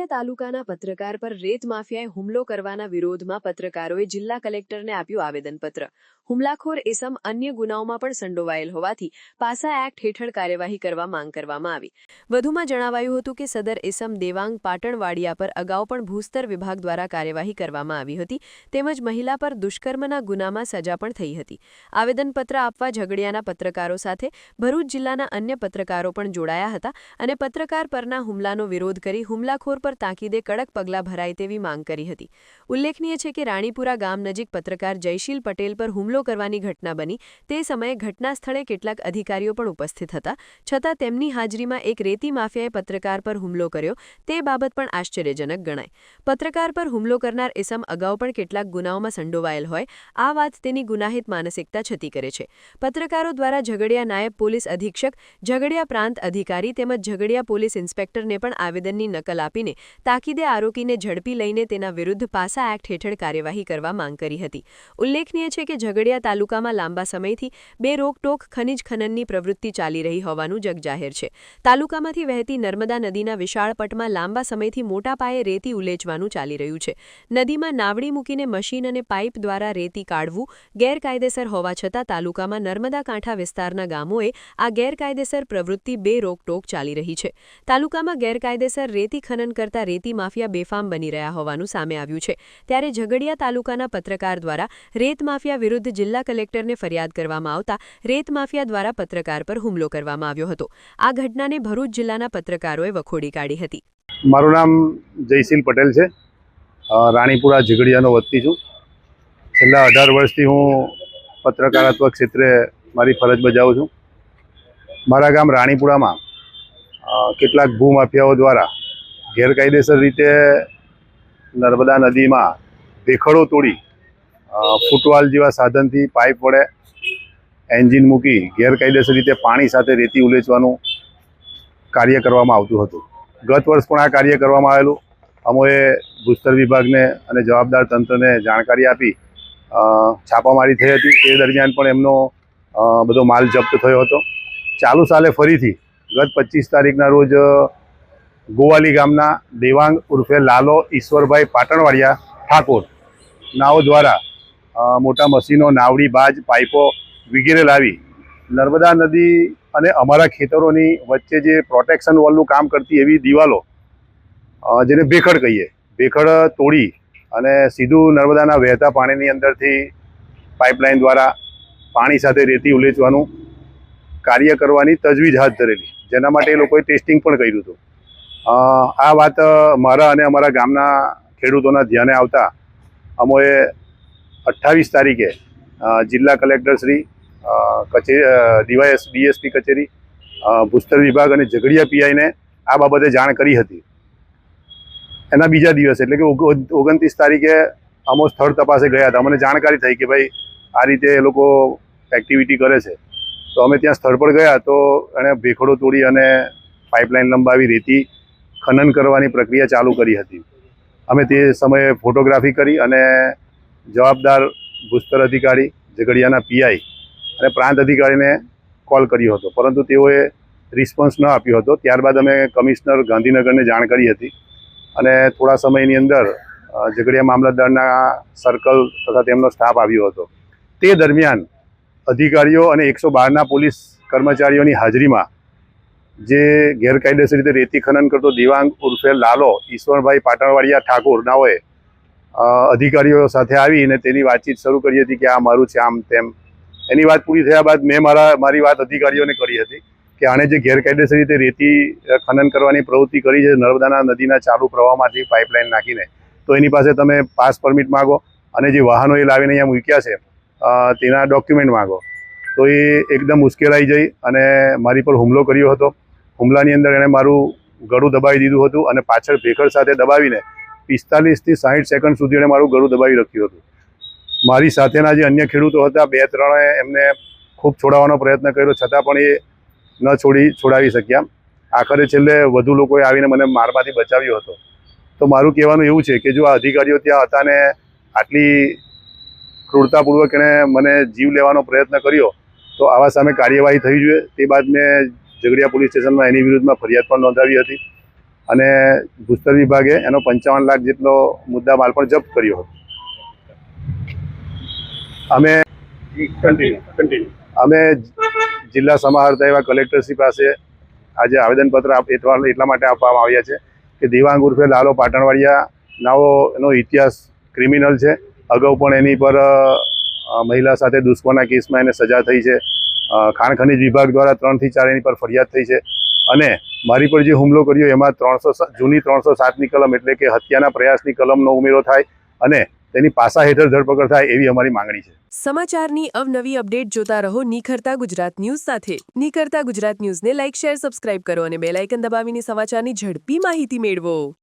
ઝઘડિયા તાલુકાના પત્રકાર પર રેત માફિયાએ હુમલો કરવાના વિરોધમાં પત્રકારોએ જિલ્લા કલેક્ટરને આપ્યું આવેદનપત્ર. હુમલાખોર એસમ અન્ય ગુનાઓમાં પણ સંડોવાયેલ હોવાથી પાસા એક્ટ હેઠળ કાર્યવાહી કરવા માંગ કરવામાં આવી. વધુમાં જણાવાયું હતું કે સદર એસમ દેવાંગ પાટણવાડિયા પર અગાઉ પણ ભૂસ્તર વિભાગ દ્વારા કાર્યવાહી કરવામાં આવી હતી, તેમજ મહિલા પર દુષ્કર્મના ગુનામાં સજા પણ થઈ હતી. આવેદનપત્ર આપવા ઝઘડિયાના પત્રકારો સાથે ભરૂચ જિલ્લાના અન્ય પત્રકારો પણ જોડાયા હતા અને પત્રકાર પરના હુમલાનો વિરોધ કરી હુમલાખોર પર તાકીદે કડક પગલાં ભરાય તેવી માંગ કરી હતી. ઉલ્લેખનીય છે કે રાણીપુરા ગામ નજીક પત્રકાર જયશીલ પટેલ પર હુમલો કરવાની ઘટના બની. તે સમયે ઘટના સ્થળે કેટલાક અધિકારીઓ પણ ઉપસ્થિત હતા. છતાં તેમની હાજરીમાં એક રેતી માફિયાએ પત્રકાર પર હુમલો કર્યો. તે બાબત પણ આશ્ચર્યજનક ગણાય. પત્રકાર પર હુમલો કરનાર ઇસમ અગાઉ પણ કેટલાક ગુનાઓમાં સંડોવાયેલ હોય. આ વાત તેની ગુનાહિત માનસિકતા છતી કરે છે. પત્રકારો દ્વારા ઝઘડિયા નાયબ પોલીસ અધિક્ષક, ઝઘડિયા પ્રાંત અધિકારી તેમજ ઝઘડિયા પોલીસ ઇન્સ્પેક્ટરને પણ આવેદનની નકલ આપીને તાકીદે આરોપીને ઝડપી લઈને તેના વિરુદ્ધ પાસા એક્ટ હેઠળ કાર્યવાહી કરવા માંગ કરી હતી. ઉલ્લેખનીય છે કે ઝઘડિયા તાલુકામાં લાંબા સમયથી બે રોકટોક ખનિજ ખનનની પ્રવૃત્તિ ચાલી રહી હોવાનું જગજાહેર છે. તાલુકામાંથી વહેતી નર્મદા નદીના વિશાળ પટમાં લાંબા સમયથી મોટા પાયે રેતી ઉલેચવાનું ચાલી રહ્યું છે. નદીમાં નાવડી મૂકીને મશીન અને પાઇપ દ્વારા રેતી કાઢવું ગેરકાયદેસર હોવા છતાં તાલુકામાં નર્મદા કાંઠા વિસ્તારના ગામોએ આ ગેરકાયદેસર પ્રવૃત્તિ બે રોકટોક ચાલી રહી છે. તાલુકામાં ગેરકાયદેસર રેતી ખનન કરતા રેતી માફિયા બેફામ બની રહ્યા હોવાનું સામે આવ્યું છે. ત્યારે ઝઘડિયા તાલુકાના પત્રકાર દ્વારા રેત માફિયા વિરુદ્ધ જિલ્લા કલેક્ટરને ફરિયાદ કરવામાં આવતા રેત માફિયા દ્વારા પત્રકાર પર હુમલો કરવામાં આવ્યો હતો. આ ઘટનાને ભરૂચ જિલ્લાના પત્રકારોએ વખોડી કાઢી હતી. મારું નામ જયસિંહ પટેલ છે. રાણીપુરા ઝઘડિયાનો વતની છું. છેલ્લા અઢાર વર્ષથી હું પત્રકારત્વ ક્ષેત્રે મારી ફરજ બજાવું છું. મારા ગામ રાણીપુરામાં કેટલાક ભૂમાફિયાઓ દ્વારા ગેરકાયદેસર રીતે નર્મદા નદીમાં ભેખડો તોડી ફૂટવાલ જેવા સાધનથી પાઇપ વડે એન્જિન મૂકી ગેરકાયદેસર રીતે પાણી સાથે રેતી ઉલેચવાનું કાર્ય કરવામાં આવતું હતું. ગત વર્ષ પણ આ કાર્ય કરવામાં આવેલું. અમોએ ભૂસ્તર વિભાગને અને જવાબદાર તંત્રને જાણકારી આપી છાપામારી થઈ હતી. એ દરમિયાન પણ એમનો બધો માલ જપ્ત થયો હતો. ચાલુ સાલે ફરીથી ગત પચીસ તારીખના રોજ ગોવાલી ગામના દેવાંગ ઉર્ફે લાલો ઈશ્વરભાઈ પાટણવાડિયા, ઠાકોર. નાઓ દ્વારા મોટા મશીનો, નાવડી, બાજ, પાઇપો વગેરે લાવી નર્મદા નદી અને અમારા ખેતરોની વચ્ચે જે પ્રોટેક્શન વોલનું કામ કરતી એવી દિવાલો જેને ભેખડ કહીએ. ભેખડ તોડી અને સીધું નર્મદાના વહેતા પાણીની અંદરથી પાઇપલાઇન દ્વારા પાણી સાથે રેતી ઉલેચવાનું કાર્ય કરવાની તજવીજ હાથ ધરેલી. જેના માટે એ લોકોએ ટેસ્ટિંગ પણ કર્યું હતું. આ વાત મારા અને અમારા ગામના ખેડૂતોના ધ્યાને આવતા અમોએ અઠ્ઠાવીસ તારીખે જિલ્લા કલેક્ટરશ્રી કચેરી ડીવાયએસ, ડીએસપી કચેરી ભૂસ્તર વિભાગ અને ઝઘડિયા પીઆઈને આ બાબતે જાણ કરી હતી. એના બીજા દિવસે, એટલે કે ઓગ- ઓગણત્રીસ તારીખે અમો સ્થળ તપાસે ગયા હતા. અમને જાણકારી થઈ કે ભાઈ, આ રીતે એ લોકો એક્ટિવિટી કરે છે. તો અમે ત્યાં સ્થળ પર ગયા તો એણે ભેખડો તોડી અને પાઇપલાઇન લંબાવી રેતી ખનન કરવાની પ્રક્રિયા ચાલુ કરી હતી. અમે તે સમયે ફોટોગ્રાફી કરી અને જવાબદાર ભૂસ્તર અધિકારી ઝઘડિયાના પીઆઈ અને પ્રાંત અધિકારીને કોલ કર્યો હતો. પરંતુ તેઓએ રિસ્પોન્સ ન આપ્યો હતો. ત્યારબાદ અમે કમિશનર ગાંધીનગરને જાણ કરી હતી અને થોડા સમયની અંદર ઝઘડિયા મામલતદારના સર્કલ તથા તેમનો સ્ટાફ આવ્યો હતો. તે દરમિયાન અધિકારીઓ અને એકસો બારના પોલીસ કર્મચારીઓની હાજરીમાં જે ગેરકાયદેસર રીતે રેતી ખનન કરતો દિવાંગ ઉર્ફે લાલો ઈશ્વરભાઈ પાટણવાડિયા ઠાકોર નાઓએ અધિકારીઓ સાથે આવીને તેની વાતચીત શરૂ કરી હતી કે આ મારું છે, આમ તેમ. એની વાત પૂરી થયા બાદ મેં મારા, મારી વાત અધિકારીઓને કરી હતી કે આણે જે ગેરકાયદેસર રીતે રેતી ખનન કરવાની પ્રવૃત્તિ કરી છે, નર્મદાના નદીના ચાલુ પ્રવાહમાંથી પાઇપલાઇન નાખીને, તો એની પાસે તમે પાસ પરમિટ માગો અને જે વાહનો એ લાવીને અહીંયા મૂક્યા છે તેના ડોક્યુમેન્ટ માગો. તો એ એકદમ ઉશ્કેરાઈ જઈ અને મારી પર હુમલો કર્યો હતો. હુમલાની અંદર એણે મારું ગળું દબાવી દીધું હતું અને પાછળ ભેખડ સાથે દબાવીને પિસ્તાલીસથી સાહીઠ સેકન્ડ સુધી એણે મારું ગળું દબાવી રાખ્યું હતું. મારી સાથેના જે અન્ય ખેડૂતો હતા, બે ત્રણે એમને ખૂબ છોડાવવાનો પ્રયત્ન કર્યો, છતાં પણ એ ન છોડી છોડાવી શક્યા. આખરે છેલ્લે વધુ લોકોએ આવીને મને મારમાંથી બચાવ્યો હતો. તો મારું કહેવાનું એવું છે કે જો આ અધિકારીઓ ત્યાં હતા ને આટલી ક્રૂરતાપૂર્વક એણે મને જીવ લેવાનો પ્રયત્ન કર્યો, તો આવા સામે કાર્યવાહી થવી જોઈએ. તે બાદ મેં ઝઘડિયા પોલીસ સ્ટેશનમાં એની વિરુદ્ધમાં ફરિયાદ પણ નોંધાવી હતી અને ભૂસ્તર વિભાગે એનો પંચાવન લાખ જેટલો મુદ્દા માલ પણ જપ્ત કર્યો હતો. અમે અમે જિલ્લા સમાહર્તા એવા કલેક્ટરશ્રી પાસે આજે આવેદનપત્ર એટલા માટે આપવામાં આવ્યા છે કે દેવાંગ ઉર્ફે લાલો પાટણવાડિયા નાવો એનો ઇતિહાસ ક્રિમિનલ છે. અગાઉ પણ એની પર મહિલા સાથે દુશ્મના કેસમાં એને સજા થઈ છે. ખાણ ખનિજ વિભાગ દ્વારા ત્રણથી ચાર એની પર ફરિયાદ થઈ છે. અને મારી પર જે હુમલો કર્યો એમાં ત્રણસો જૂની ત્રણસો સાતની કલમ એટલે કે હત્યાના પ્રયાસની કલમનો ઉમેરો થાય અને તેની પાસા હેઠળ ધરપકડ થાય એવી અમારી માંગણી છે. સમાચારની અવનવી અપડેટ જોતા રહો નિખરતા ગુજરાત ન્યૂઝ સાથે. નિખરતા ગુજરાત ન્યૂઝને લાઇક શેર, સબસ્ક્રાઇબ કરો અને બેલ આઇકન દબાવીને સમાચારની ઝડપી માહિતી મેળવો.